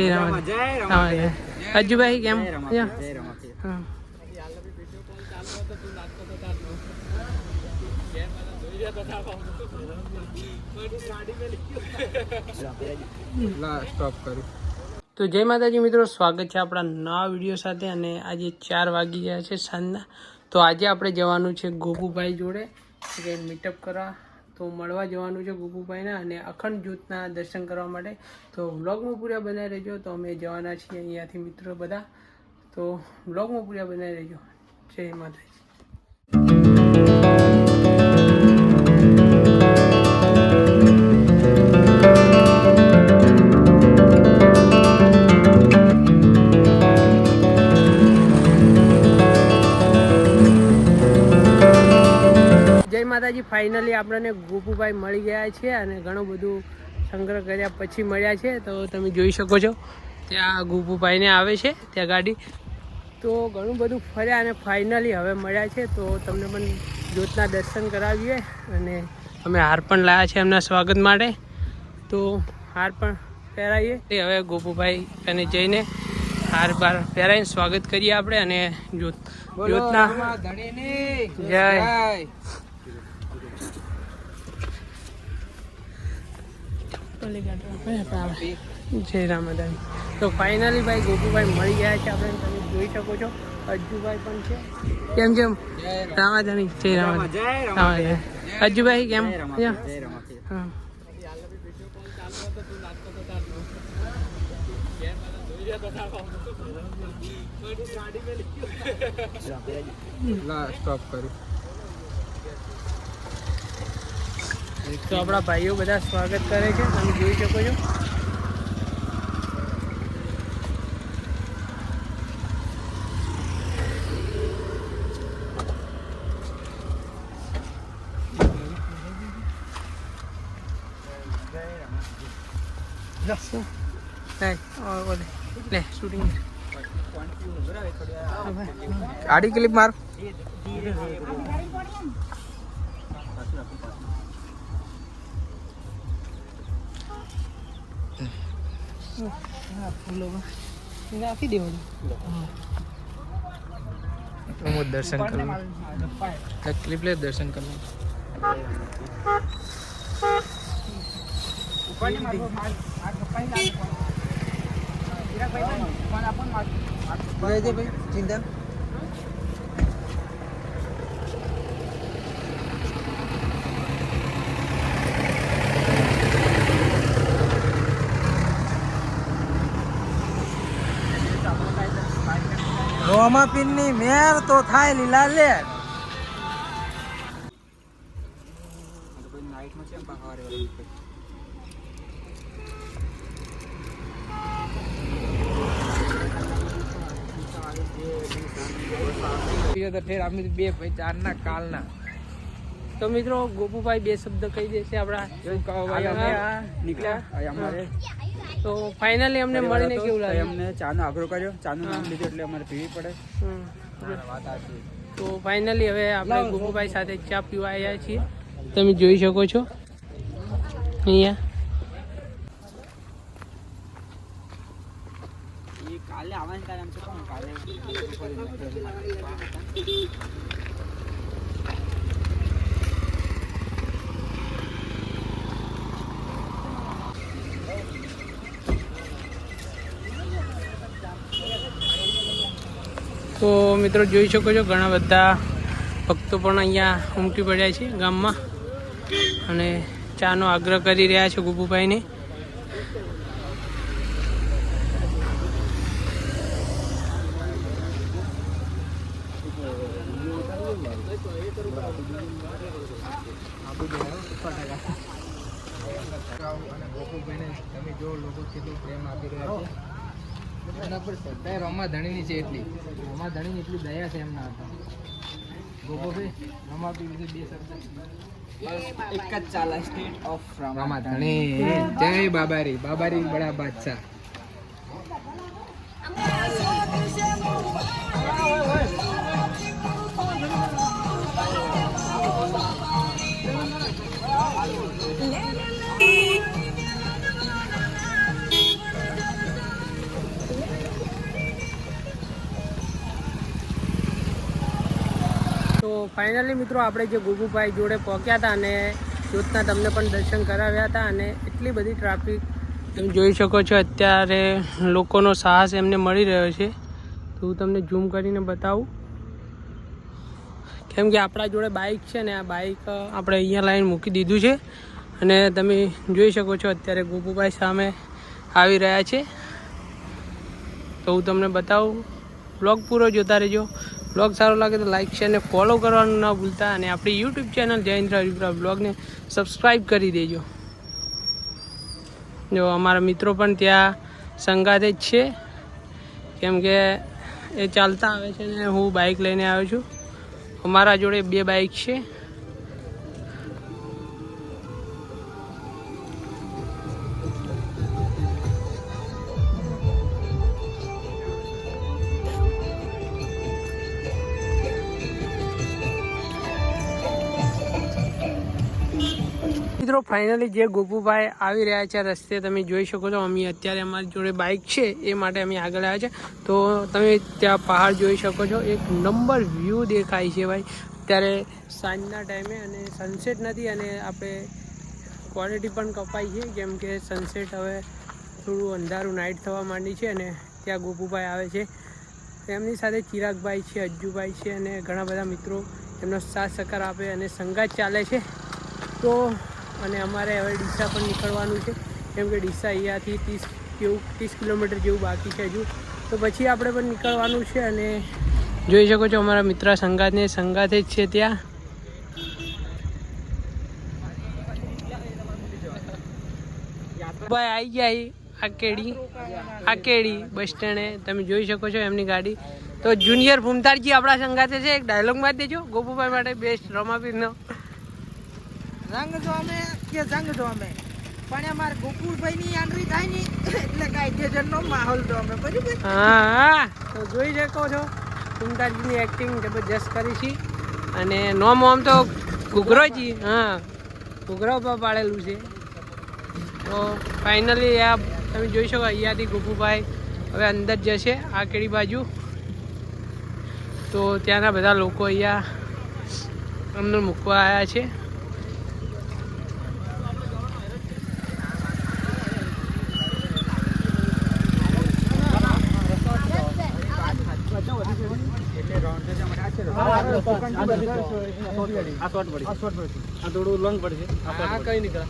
જય રામ અજુભાઈ કેમ? તો જય માતાજી મિત્રો સ્વાગત છે આપણા નવા વીડિયો સાથે અને આજે ચાર વાગી ગયા છે સાંજના. તો આજે આપણે જવાનું છે ગોગુભાઈ જોડે મીટઅપ કરવા. તો મળવા જવાનું છે ગુગુભાઈના અને અખંડ જૂથના દર્શન કરવા માટે. તો વ્લોગમાં પૂરા બનાવી રહેજો. તો અમે જવાના છીએ અહીંયાથી મિત્રો બધા. તો વ્લોગમાં પૂરા બનાવી રહેજો. જય માતાજી. જય ફાઇનલી આપણને ગોપુભાઈ મળી ગયા છે અને ઘણું બધું સંગ્રહ કર્યા પછી મળ્યા છે. તો તમે જોઈ શકો છો ત્યાં ગોપુભાઈને આવે છે ત્યાં ગાડી. તો ઘણું બધું ફર્યા અને ફાઇનલી હવે મળ્યા છે. તો તમને પણ જ્યોતના દર્શન કરાવીએ અને અમે હાર પણ લાવ્યા છે એમના સ્વાગત માટે. તો હાર પણ પહેરાવીએ તે હવે ગોપુભાઈ અને જઈને હાર બાર પહેરાવીને સ્વાગત કરીએ આપણે અને જ્યોત જ્યોતના જય. જય રામાદાન તો ફાઇનલી ભાઈ ગોપુભાઈ મળી ગયા છે આપણે. તમે જોઈ શકો છો. અજ્જુભાઈ પણ છે. કેમ કેમ રામાધાની જય રામાધાની અજ્જુભાઈ કેમ? હા. સ્ટોપ કરું તો આપણા ભાઈઓ બધા સ્વાગત કરે છે. તમે જોઈ શકો છો. લે, ઓ, ઓલે. લે શૂટિંગ આડી ક્લિપ માર. રાખી દેવાનું હું દર્શન કરું ક્લિપ લે દર્શન કરું ચિંતા? રોમાપીનની મેર તો થાય લીલા લે બે ભાઈ ચાર ના કાલ ના તો મિત્રો ગોપુભાઈ બે શબ્દ કહી દેશે આપણા નીકળ્યા અમારે. તો ફાઇનલી અમને મળીને કેવું લાગે અમને ચાનો આગ્રહ કર્યો. ચાનું નામ લીધું એટલે અમારે પીવી પડે. તો ફાઇનલી હવે આપણે ગોપુભાઈ સાથે ચા પીવા આવ્યા છીએ. તમે જોઈ શકો છો. અહીંયા. કાલે આવવાનું કોણ કાલે તો મિત્રો જોઈ શકો છો ઘણા બધા ભક્તો પણ અહીંયા ઉમટી પડ્યા છે ગામમાં. અને ચાનો આગ્રહ કરી રહ્યા છે ગુબુભાઈને. અને ગોકુભાઈને તમે જો લોકો કેટલું પ્રેમ આપી રહ્યા છે. એના પર શ્રદ્ધા રમા ધણીની છે એટલી. રમા ધણીની એટલી દયા છે એમના હતા બે શબ્દ એક જ ચાલે સ્ટેટ ઓફ રમા ધણી જય બાબારી. બાબારી બડા બાદશાહ. ફાઇનલી મિત્રો, આપણે જે ગુગુભાઈ જોડે પહોંચ્યા હતા અને જ્યોતના તમને પણ દર્શન કરાવ્યા હતા અને એટલી બધી ટ્રાફિક તમે જોઈ શકો છો, અત્યારે લોકોનો સાહસ એમને મળી રહ્યો છે. તો હું તમને ઝૂમ કરીને બતાવું. કેમ કે આપણા જોડે બાઇક છે ને આ બાઇક આપણે અહીંયા લાઈન મૂકી દીધું છે. અને તમે જોઈ શકો છો, અત્યારે ગોપુભાઈ સામે આવી રહ્યા છે. તો હું તમને બતાવું. બ્લોગ પૂરો જોતા રહેજો. બ્લોગ સારો લાગે તો લાઇક છે અને ફોલો કરવાનું ના ભૂલતા અને આપણી યુટ્યુબ ચેનલ જયેન્દ્ર હરિપુરા બ્લોગને સબસ્ક્રાઈબ કરી દેજો. જો અમારા મિત્રો પણ ત્યાં સંગાતે જ છે. કેમ કે એ ચાલતા આવે છે ને હું બાઇક લઈને આવ્યો છું. અમારા જોડે બે બાઇક છે. મિત્રો ફાઇનલી જે ગોપુભાઈ આવી રહ્યા છે રસ્તે, તમે જોઈ શકો છો, અમે અત્યારે અમારી જોડે બાઇક છે, એ માટે અમે આગળ આવ્યા છે. તો તમે ત્યાં પહાડ જોઈ શકો છો, એક નંબર વ્યૂ દેખાય છે ભાઈ. અત્યારે સાંજના ટાઈમે અને સનસેટ નથી અને આપણે ક્વોલિટી પણ કપાઈ છે, કેમ કે સનસેટ હવે થોડું અંધારું નાઇટ થવા માંડી છે અને ત્યાં ગોપુભાઈ આવે છે. એમની સાથે ચિરાગભાઈ છે, અજ્જુભાઈ છે અને ઘણા બધા મિત્રો એમનો સાથ સહકાર આપે અને સંગાત ચાલે છે. તો અને અમારે હવે ડીસા પણ નીકળવાનું છે. કેમ કે ડીસા અહીંયાથી ત્રીસ જેવું, ત્રીસ કિલોમીટર જેવું બાકી છે હજુ. તો પછી આપણે પણ નીકળવાનું છે અને જોઈ શકો છો અમારા મિત્ર સંગાતને સંગાતે જ છે ત્યાં. ભાઈ આવી જાય આ કેડી. આ કેડી બસ સ્ટેન્ડે. તમે જોઈ શકો છો એમની ગાડી. તો જુનિયર ભૂમતારજી આપણા સંગાતે છે. એક ડાયલોગ મારી દેજો. ગોપુભાઈ માટે બેસ્ટ રમાપીરનો રંગ જોમે કે જંગ જોમે પણ અમાર ગોકુળભાઈ ની આંગળી થાય ને, એટલે કાયદેસર નો માહોલ જોમે બરાબર? હા હા, તો જોઈ શકો છો. ફૂમતારજીની એક્ટિંગ જબરજસ્ત કરી છે. અને નોમ ઓમ તો ઘૂઘરોજી, હા, ઘૂઘરો પર પાડેલું છે. તો ફાઇનલી આ તમે જોઈ શકો, અહીંયાથી ગોપુભાઈ હવે અંદર જશે, આ કેડી બાજુ. તો ત્યાંના બધા લોકો અહીંયા અમને મૂકવા આવ્યા છે. આ કઈ નીકળે